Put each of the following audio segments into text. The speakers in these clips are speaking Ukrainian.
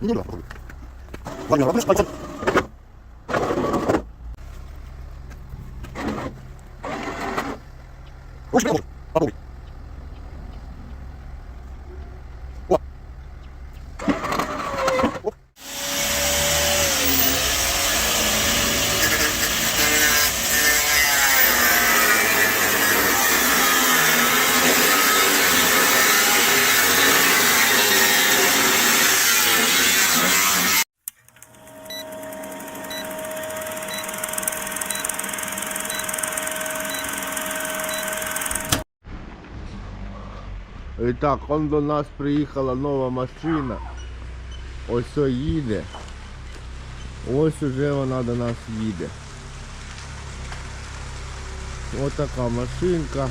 Bunun yok. І так, он до нас приїхала нова машина. Ось їде. Ось уже вона до нас їде. Ось така машинка.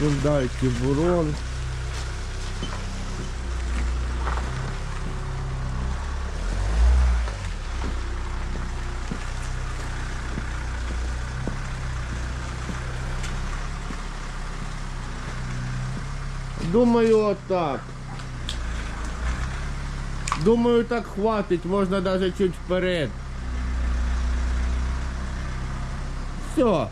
Hyundai Tiburon. Думаю, отак. Думаю, так хватить, можна даже чуть вперед. Все.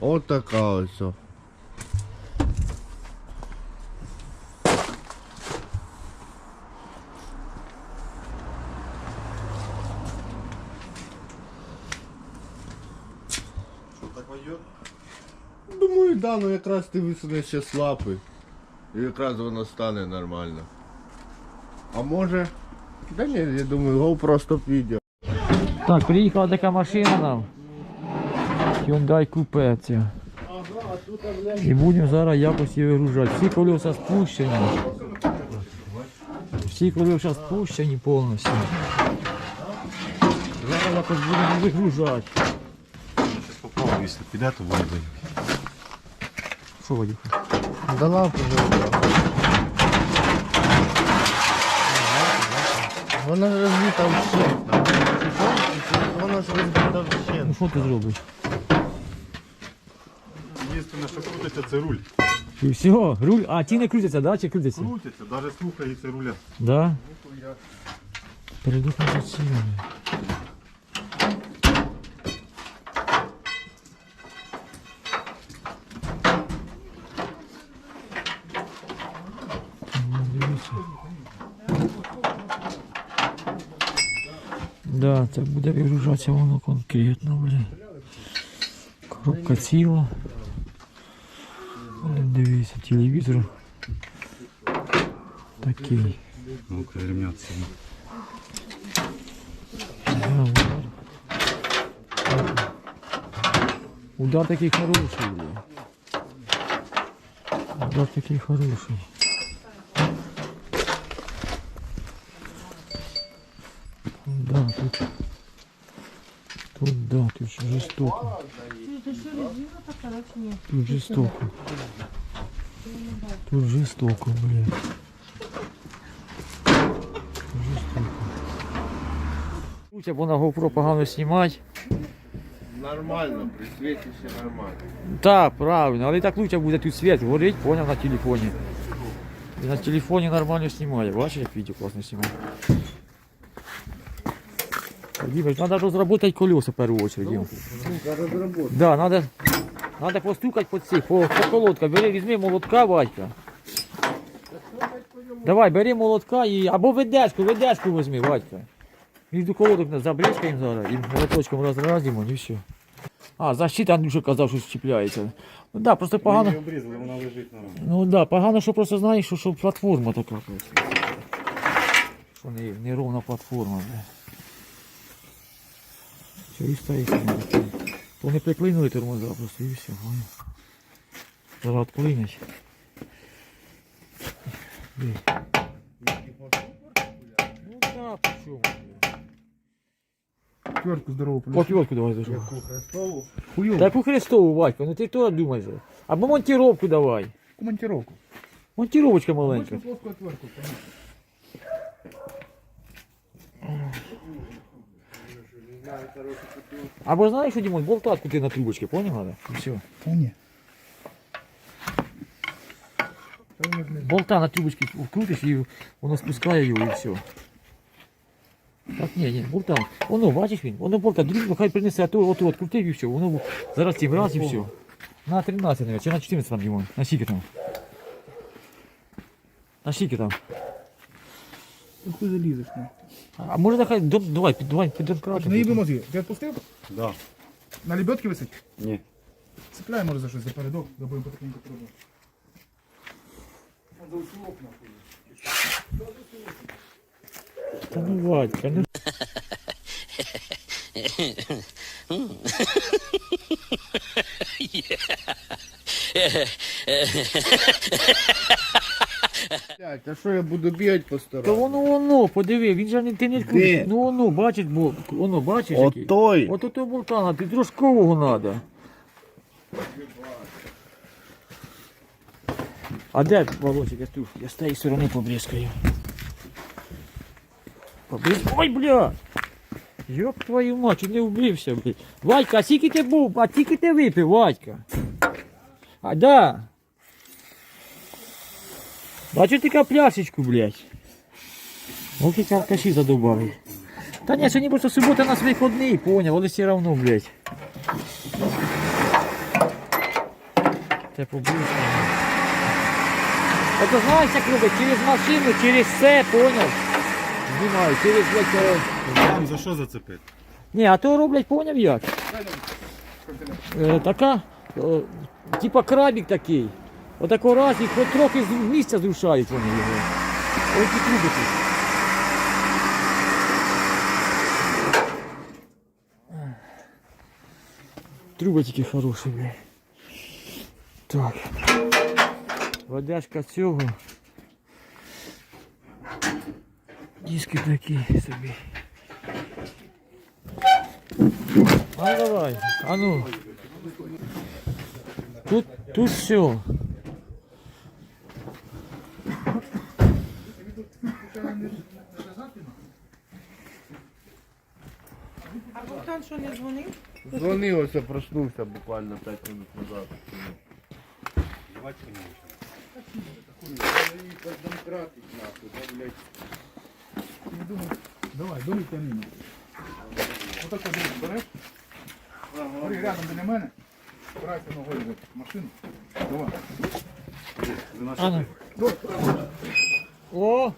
От така ось. О. Ну якраз ти висунеш ще з лапи. І якраз воно стане нормально. А може. Да ні, я думаю, го просто піде. Так, приїхала така машина нам. Hyundai Coupe ця. І будемо зараз якось її вигружати. Всі колеса спущені. Всі колеса спущені повністю. Зараз якось будемо вигружати. Попробуй, якщо піде, то буде. Що, Вадюха? Да вже. Вона ж розбита вще. Вона ж розбита. Ну що ти зробиш? Єдине, що крутиться, це руль. І все, руль. А, ті не крутяться, да? Чи крутяться? Крутиться, навіть слухається руля. Да? Перейду на це буде вигружатися воно конкретно, блін. Коробка ціла. Блін, Дивіться, телевізор такий. Ну, ремняться. Да, удар. Удар такий хороший, бля. Удар такий хороший. Да, тут. Тут, да, тут жестоко. Тут жестоко. Тут жестоко, блядь. Жестоко. Лучше бо на GoPro погано знімати. Нормально, при світі ще нормально. Так, правильно, але так лучше буде тут світ горить, поняв на телефоні. І на телефоні нормально знімає. Бачиш, як відео класно знімає. Димыч, надо разработать колеса в первую очередь. Дим. Да, надо, надо постукать по цих, по, по колодкам. Бери, візьми молотка, Вадька. Давай, бери молотка і. Або ведешку, ведешку візьми, Вадька. Між до колодок забризкаємо зараз і молоточком розразимо і все. А, защита Андрюша казав, що чіпляється. Ну да, просто погано. Ми її обрізали, вона лежить на Ну да, погано, що просто знаєш, що, що платформа така. Що не, не ровна платформа. Бля. Все, і стоїть. То не приклинули тормоза просто і все. понял. Зараз відклинять. Ну да, по чому? бля? Твердку здорову Отвертку давай зажму. Хрестову. Хуйову. Таку хрестову, Вадька, ну ти то думай же. Або монтировку давай. Монтировку. Монтировочка маленька. плоску отвертку. Або знаєш, що, Дімон, болта открути на трубочки, поняв? І все. Та ні. Болта на трубочки вкрутиш і воно спускає його і все. Так, ні, ні, болта. Воно, бачиш він, воно болта, друг, хай принесе, а то от от крутив і все. Воно зараз цим раз і все. На 13, навіть, чи на 14 там, Дімон. На скільки там? На скільки там? Ну хуй залізеш, ну. А може нехай, до- давай, під- давай, піддонкрати. Наїби мозги. Ти відпустив? Да. На лебедки висить? Ні. Цепляй, може, за щось, за передок, да будемо потихеньку пробувати. Та ну, Вадька, ну. Блядь, а що я буду бігати по Та сторонам? воно воно, подиви, він же не ти не відкрутиш. Ну воно, бачиш, бо воно, бачиш, який? Отой. От ото болтана, ти трошкового треба. А де Володька, я тут, я з тієї сторони побризкаю. Побріз... Ой, бля! Йоп твою мать, чуть не вбився, блядь. Вадька, а скільки ти був, а скільки ти випив, Вадька? А, да. Бачу ти пляшечку, блядь. Ох, які алкаші задубали. Та ні, сьогодні просто субота нас виходний, поняв, але все равно, блядь. Це побудь. Это знаєш, як робить, через машину, через все, поняв? Знімаю, через, блядь, е, Там за що зацепити? ні, а то роблять, поняв як? Е, така, е, типа крабик такий. Отако раз і хоч трохи з місця зрушають вони його. Ось і труби. Труби хороші, блядь. Так. Водяшка цього. Диски такі собі. А давай, а ну. Тут, тут все. Що не дзвонив? Дзвонив, ось проснувся буквально 5 минут назад. Давайте. Давай, бери піаніно. Отак один береш. Бери рядом біля мене. Спирайся ногою в машину. Давай. А ну. О!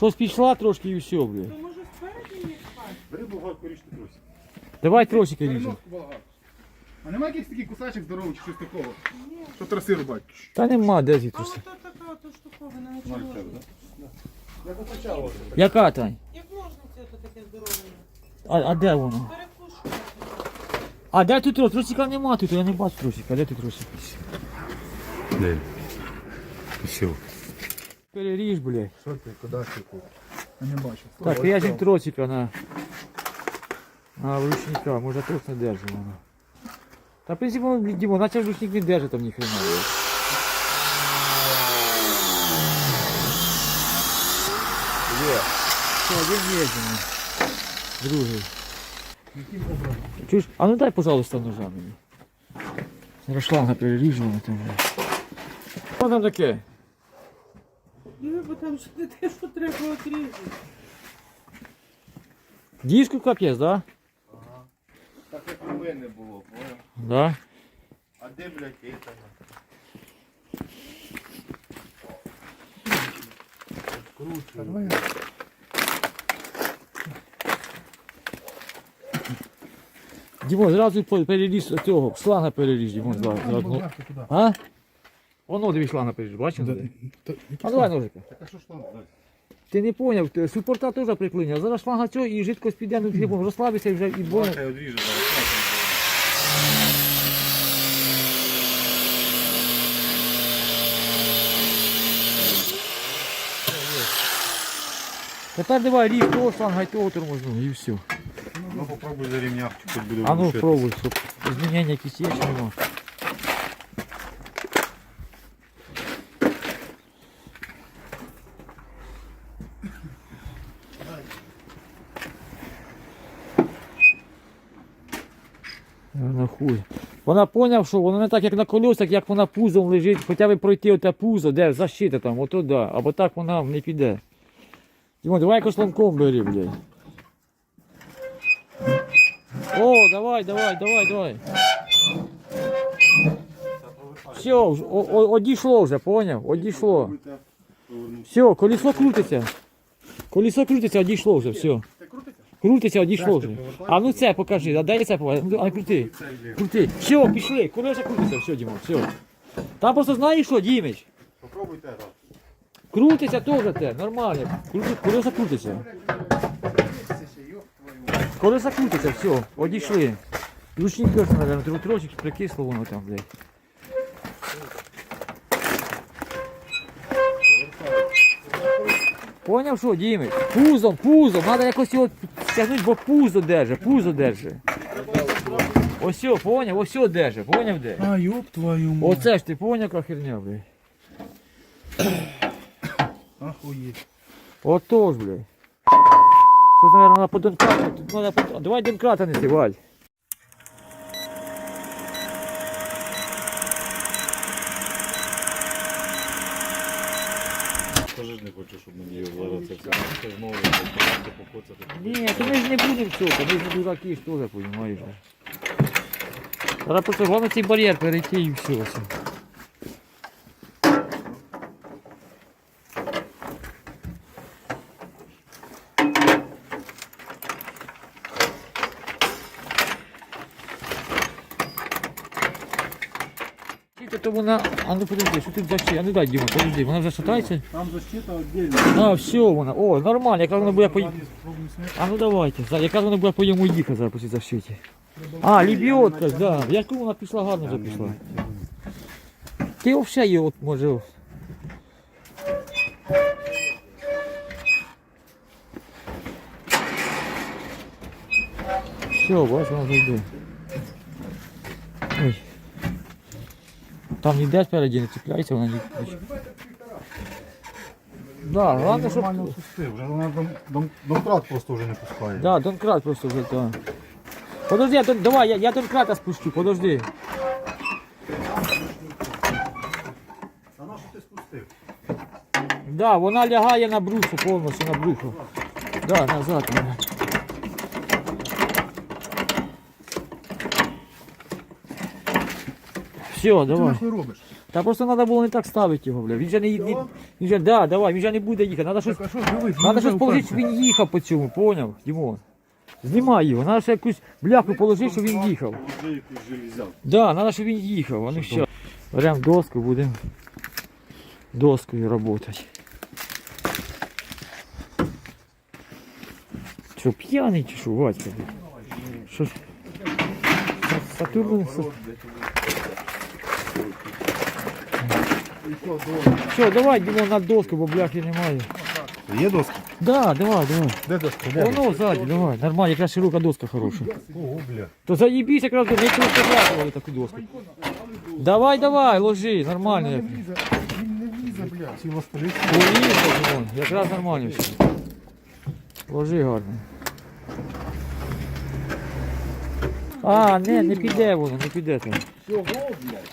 Щось пішла трошки і все, блядь. Може спереді не спати? Бери болгарку річ ти. Давай тросики ріжемо. Болгарку. А немає якийсь такий кусачок здоровий чи щось такого? Що траси рубати? Та нема, де А звідси. ото така ото штуковина, наче ножниця. Яка Тань? Як ножниці ото таке здорове. А, а де воно? Перекушує. А де тут трос? Тросика нема тут, я не бачу тросика. Де тут тросик? Де? Все. Переріж, блядь. Що ти, куди ти тут? Я не бачу. Так, в'яжем тросика на, на ручника, може трос не держить воно. Та в принципі, ну, Дімо, наче ручник не держить там ніхрена. блядь. Є. Все, є, Дімо. Другий. Чуєш? А ну дай, пожалуйста, ножа мені. Зараз шланга переріжу, там. Що там таке? Диви, бо там ще не те, що треба отрізати. Диску капець, да? Так як у мене було, понял? Да. А де, блядь, это? Давай. Дімон, зразу переріж цього, шланга переріж, Дімон, зразу. А? Воно дивись шланга переріж, бачиш? Да, туди? та- А давай ножика. Так а що ж там? Ти не поняв, ти- супорта теж приклиняв. Зараз шланга цього і жидкость піде, ну хлібом розслабиться і вже і больно. Хай одріже зараз. Тепер давай ріг того шланга і того тормозну, і все. Ну попробуй за ремня, хоч буде А ну глушити. пробуй, щоб змінення якісь є чи нема. На хуй. Вона поняв, що воно не так, як на колесах, як вона пузом лежить, хоча б пройти оте пузо, де защита там, ото да. Або так вона не піде. Дімон, давай якось ломком бери, блядь. О, давай, давай, давай, давай. Все, одійшло вже, поняв? Одійшло. Все, колесо крутиться. Колесо крутиться, одійшло вже, все. Крутиться, одійшло вже. А ну це покажи, а дай це покажи. Ну, А крути. Крути. Все, пішли, колеса крутиться, все, Дімон, все. Там просто знаєш що, Дімич? Попробуйте раз. Крутиться теж те, нормально. Крути, колеса крутиться. Колеса крутиться, все, одійшли. Ручник трохи трошки прикисло воно там, блядь. Поняв, що, Дімич? Пузом, пузом, треба якось його стягнути, бо пузо держи, пузо держи. Ось все, поняв, ось все держи, поняв де? А, ёб твою мать. Оце ж ти поняв, яка херня, блядь. Охуеть. Отож, блядь. Щось, наверное, надо по донкрату. Тут по... Давай донкрата неси, Валь. Скажи ж не хочу, щоб мені зараз це все. Знову покоцати, покоцати. Ні, то ми ж не будемо цього, ми ж не дураки ж теж, розумієш. Треба просто головне цей бар'єр перейти і все. Вона, а ну подожди, що тут за? А ну дай, Діма, подожди, вона вже шатається? Там защита отдельно. А, все вона. О, нормально, якраз вона буде по... А ну давайте. За- Якраз вона буде по йому їхати зараз по цій защиті. А, лебідка, ж, да. Я ж кажу, вона пішла гарно вже пішла. Ти взагалі її от може. Все, бач, вона вже йде. Ой. Там ніде спереді не цепляється, вона не. Да, головне, щоб... Нормально пустив, вже вона дом, дом, домкрат просто вже не пускає. Да, Донкрат просто вже да. Подожди, я, Дон- давай, я, я Донкрата спущу, подожди. А на що ти спустив? Да, вона лягає на брухо, повністю на брухо. Да, назад вона. Все, давай. Що робиш? Та просто треба було не так ставити його, бля. Він же не, не він же, да, давай, він же не буде їхати. Надо щось, Так, а що, дивись, надо щось положити, щоб він їхав по цьому, поняв, Дімон? Знімай його, треба ще якусь бляху положити, щоб він їхав. Вже якусь железяку. Да, надо, щоб він їхав, а ну все. Беремо доску, будемо доскою працювати. Що, п'яний чи що, Вадька? Що ж? Сатурн... Що, давай, Дімон, на доску, бо бляхи немає. Є доска? Да, давай, давай. Де доска? Воно ззаді, давай. Нормально, якраз широка доска хороша. Ого, бля. То заебись якраз не переплатували таку доску. Давай, давай, ложи, нормально. як. Він не влізе, бля. Ціла столиця. Поїхав, якраз нормально все. Ложи гарно. А, не, не піде воно, не піде там. Всього, блядь.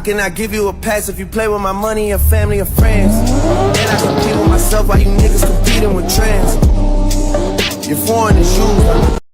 I cannot give you a pass if you play with my money, your family, or friends. And I compete with myself while you niggas competing with trends. You're foreign as you.